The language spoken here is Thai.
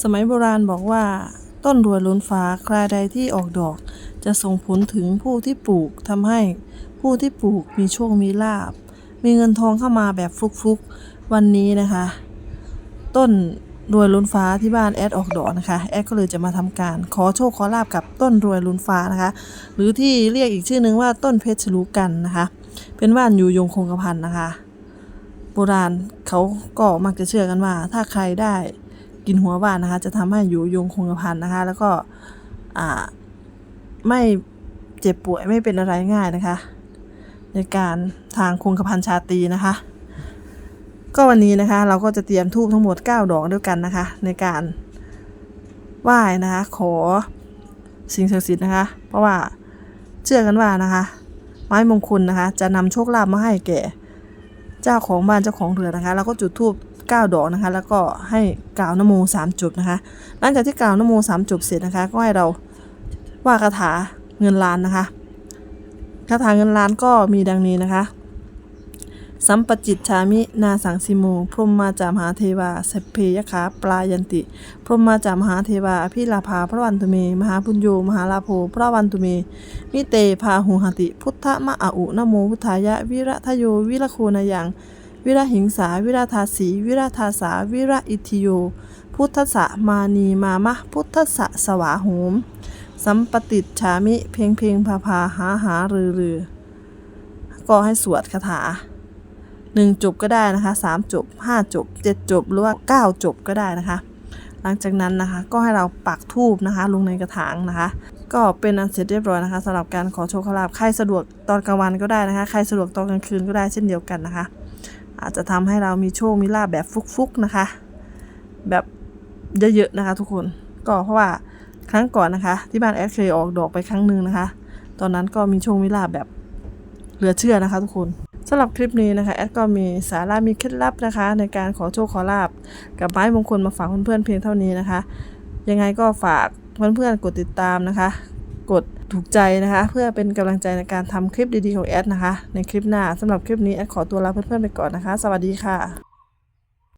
สมัยโบราณบอกว่า ต้นรวยล้นฟ้าคราใดที่ออกดอก จะส่งผลถึงผู้ที่ปลูกทำให้ผู้ที่ปลูกมีโชคมีลาบ มีเงินทองเข้ามาแบบฟุกๆ วันนี้นะคะ ต้นรวยล้นฟ้าที่บ้านแอดออกดอกนะคะ แอดก็เลยจะมาทำการขอโชคขอลาบกับต้นรวยล้นฟ้านะคะ หรือที่เรียกอีกชื่อนึงว่าต้นเพชรลูกันนะคะ เป็นว่านอยู่ยงคงกระพันนะคะ โบราณเขาก็มักจะเชื่อกันว่า ถ้าใครได้ กินหัวว่านนะคะ จะทำให้อยู่ยงคงกระพันนะคะ แล้วก็ไม่เจ็บป่วยไม่เป็นอะไรง่ายนะคะ ในการทางคงกระพันชาตีนะคะ ก็วันนี้นะคะ เราก็จะเตรียมทูบทั้งหมด 9 ดอกด้วยกันนะคะ ในการไหว้นะคะ ขอสิ่งศักดิ์สิทธิ์นะคะ เพราะว่าเชื่อกันว่านะคะ ไม้มงคลนะคะ จะนำโชคลาภมาให้แก่ เจ้าของบ้านเจ้าของเรือนะคะแล้วก็จุดธูป 9 ดอกนะคะ แล้วก็ให้กล่าวนโมสามจบนะคะ หลังจากที่กล่าวนโมสามจบเสร็จนะคะ ก็ให้เราว่าคาถาเงินล้านนะคะ คาถาเงินล้านก็มีดังนี้นะคะ สัมปจิตชามินาสังสิโม พรหมมาจามหาเทวาสพเพยคาปลายันติ พรหมมาจามหาเทวาอภิลาภาพระวันตุเม มหาปุญโย มหาลาโภ พระวันตุเม มิเตพาหุหติ พุทธมะอาอุนโมพุทธายะ วิระทะโย วิระโคนายัง วิระหิงสา วิราทาสี วิราทาสา วิระอิทิโย พุทธะมานีมามะ พุทธะสวาโหม สัมปติชามิ เพลงเพลงพาพาหาหารือรือก็ให้สวดคาถาหนึ่งจบก็ได้นะคะสามจบห้าจบเจ็ดจบหรือว่าเก้าจบก็ได้นะคะ หลังจากนั้นนะคะก็ให้เราปักทูบนะคะ ลงในกระถางนะคะ ก็เป็นอันเสร็จเรียบร้อยนะคะสำหรับการขอโชคขอลาภใครสะดวกตอนกลางวันก็ได้นะคะ ใครสะดวกตอนกลางคืนก็ได้เช่นเดียวกันนะคะ อาจจะทำให้เรามีโชคมีลาภแบบฟุกๆนะคะ แบบเยอะๆนะคะ ทุกคนก็เพราะว่าครั้งก่อนนะคะ ที่บ้านแอดเคยออกดอกไปครั้งหนึ่งนะคะ ตอนนั้นก็มีโชคมีลาภแบบเหลือเชื่อนะคะ ทุกคนสำหรับคลิปนี้นะคะแอดก็มีสาระมีเคล็ดลับนะคะ ในการขอโชคขอลาบกับไม้มงคลมาฝากเพื่อนๆเพียงเท่านี้นะคะ ยังไงก็ฝากเพื่อนๆกดติดตามนะคะ กดถูกใจนะคะ เพื่อเป็นกำลังใจในการทำคลิปดีๆของแอดนะคะ ในคลิปหน้าสำหรับคลิปนี้แอดขอตัวลาเพื่อนๆไปก่อนนะคะ สวัสดีค่ะ